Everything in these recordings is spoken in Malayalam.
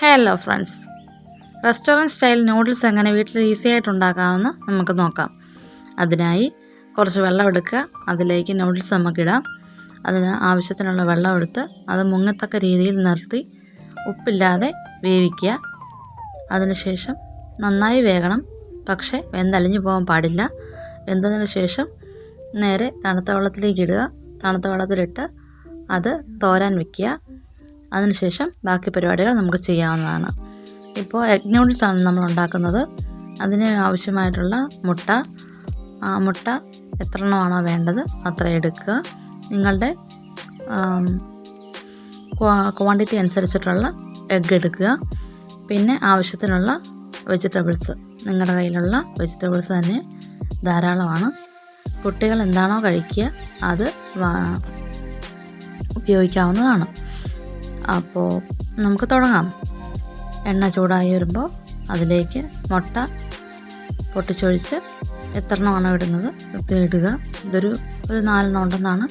Hello friends restaurant style noodles എങ്ങനെ വീട്ടിൽ ഈസി ആയിട്ട് ഉണ്ടാക്കാമെന്ന് നമുക്ക് നോക്കാം. അതിനായി കുറച്ച് വെള്ളം എടുക്കുക. അതിലേക്ക് നൂഡിൽസ് നമുക്കിടാം അതിന് ആവശ്യത്തിനുള്ള വെള്ളം എടുത്ത് അത് മുങ്ങത്തക്ക രീതിയിൽ നിർത്തി ഉപ്പില്ലാതെ വേവിക്കുക. അതിനുശേഷം നന്നായി വേകണം. പക്ഷേ വെന്തലിഞ്ഞു പോകാൻ പാടില്ല. വെന്തതിന് ശേഷം നേരെ തണുത്ത വെള്ളത്തിലേക്ക് ഇടുക. തണുത്ത വെള്ളത്തിലിട്ട് അത് തോരാൻ വെക്കുക. അതിനുശേഷം ബാക്കി പരിപാടികൾ നമുക്ക് ചെയ്യാവുന്നതാണ്. ഇപ്പോൾ എഗ് നൂഡിൽസ് ആണ് നമ്മൾ ഉണ്ടാക്കുന്നത്. അതിന് ആവശ്യമായിട്ടുള്ള മുട്ട. ആ മുട്ട എത്ര എണ്ണമാണോ വേണ്ടത് അത്ര എടുക്കുക. നിങ്ങളുടെ ക്വാണ്ടിറ്റി അനുസരിച്ചിട്ടുള്ള എഗ്ഗ് എടുക്കുക. പിന്നെ ആവശ്യത്തിനുള്ള വെജിറ്റബിൾസ്. നിങ്ങളുടെ കയ്യിലുള്ള വെജിറ്റബിൾസ് തന്നെ ധാരാളമാണ്. കുട്ടികൾ എന്താണോ കഴിക്കുക അത് ഉപയോഗിക്കാവുന്നതാണ്. അപ്പോൾ നമുക്ക് തുടങ്ങാം. എണ്ണ ചൂടായി വരുമ്പോൾ അതിലേക്ക് മുട്ട പൊട്ടിച്ചൊഴിച്ച് എത്ര എണ്ണമാണോ ഇടുന്നത് ഇടുക. ഇതൊരു ഒരു നാലെണ്ണം ഉണ്ടെന്നാണ്.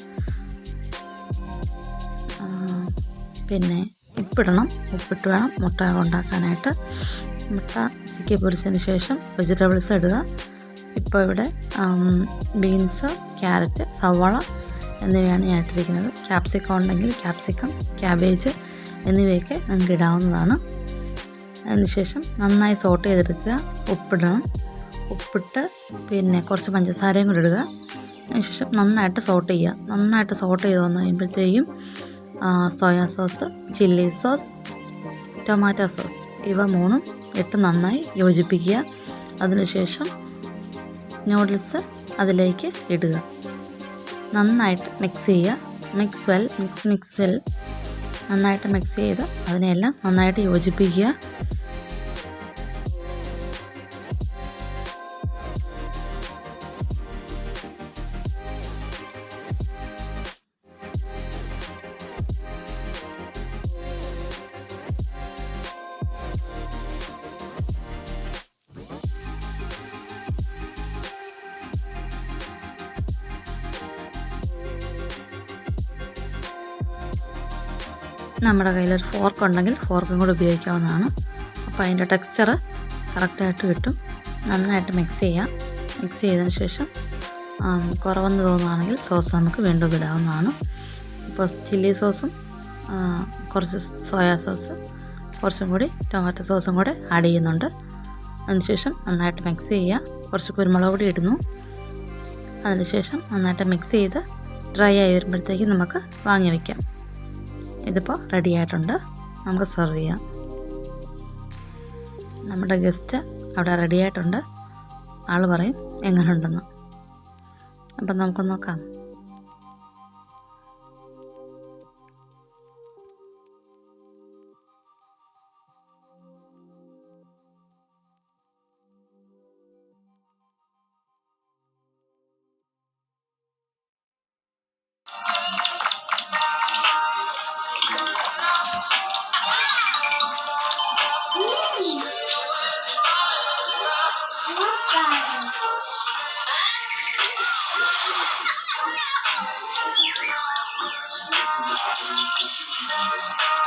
പിന്നെ ഉപ്പിടണം. ഉപ്പിട്ട് വേണം മുട്ട ഉണ്ടാക്കാനായിട്ട്. മുട്ട ചിക്കി പൊരിച്ചതിന് ശേഷം വെജിറ്റബിൾസ് ഇടുക. ഇപ്പോൾ ഇവിടെ ബീൻസ് ക്യാരറ്റ് സവാള എന്നിവയാണ് ഞാൻ ഇട്ടിരിക്കുന്നത്. ക്യാപ്സിക്കം ഉണ്ടെങ്കിൽ ക്യാപ്സിക്കം ക്യാബേജ് എന്നിവയൊക്കെ നമുക്ക് ഇടാവുന്നതാണ് അതിനുശേഷം നന്നായി സോട്ട് ചെയ്തെടുക്കുക. ഉപ്പിടണം. ഉപ്പിട്ട് പിന്നെ കുറച്ച് പഞ്ചസാരയും കൂടി ഇടുക. അതിനുശേഷം നന്നായിട്ട് സോട്ട് ചെയ്യുക. നന്നായിട്ട് സോട്ട് ചെയ്ത് വന്നു കഴിയുമ്പോഴത്തേക്കും soya sauce chilli sauce tomato sauce ഇവ മൂന്നും ഇട്ട് നന്നായി യോജിപ്പിക്കുക. അതിനുശേഷം നൂഡിൽസ് അതിലേക്ക് ഇടുക. നന്നായിട്ട് മിക്സ് ചെയ്യുക. Mix well mix mix well. നന്നായിട്ട് മിക്സ് ചെയ്ത് അതിനെയെല്ലാം നന്നായിട്ട് യോജിപ്പിക്കുക. നമ്മുടെ കയ്യിലൊരു ഫോർക്ക് ഉണ്ടെങ്കിൽ ഫോർക്കും കൂടി ഉപയോഗിക്കാവുന്നതാണ്. അപ്പോൾ അതിന്റെ ടെക്സ്ചർ കറക്റ്റായിട്ട് കിട്ടും. നന്നായിട്ട് മിക്സ് ചെയ്യാം. മിക്സ് ചെയ്തതിന് ശേഷം കുറവെന്ന് തോന്നുകയാണെങ്കിൽ സോസ് നമുക്ക് വീണ്ടും ഇടാവുന്നതാണ്. ഇപ്പോൾ ചില്ലി സോസും കുറച്ച് സോയാ സോസ് കുറച്ചും കൂടി ടൊമാറ്റോ സോസും കൂടെ ആഡ് ചെയ്യുന്നുണ്ട്. അതിനുശേഷം നന്നായിട്ട് മിക്സ് ചെയ്യുക കുറച്ച് കുരുമുളക് കൂടി ഇടുന്നു. അതിനുശേഷം നന്നായിട്ട് മിക്സ് ചെയ്ത് ഡ്രൈ ആയി വരുമ്പോഴത്തേക്കും നമുക്ക് വാങ്ങി വയ്ക്കാം ഇതിപ്പോൾ റെഡി ആയിട്ടുണ്ട്. നമുക്ക് സെർവ് ചെയ്യാം. നമ്മുടെ ഗസ്റ്റ് അവിടെ റെഡി ആയിട്ടുണ്ട്. ആൾ പറയും എങ്ങനെയുണ്ടെന്ന് അപ്പം നമുക്ക് നോക്കാം. Oh, no.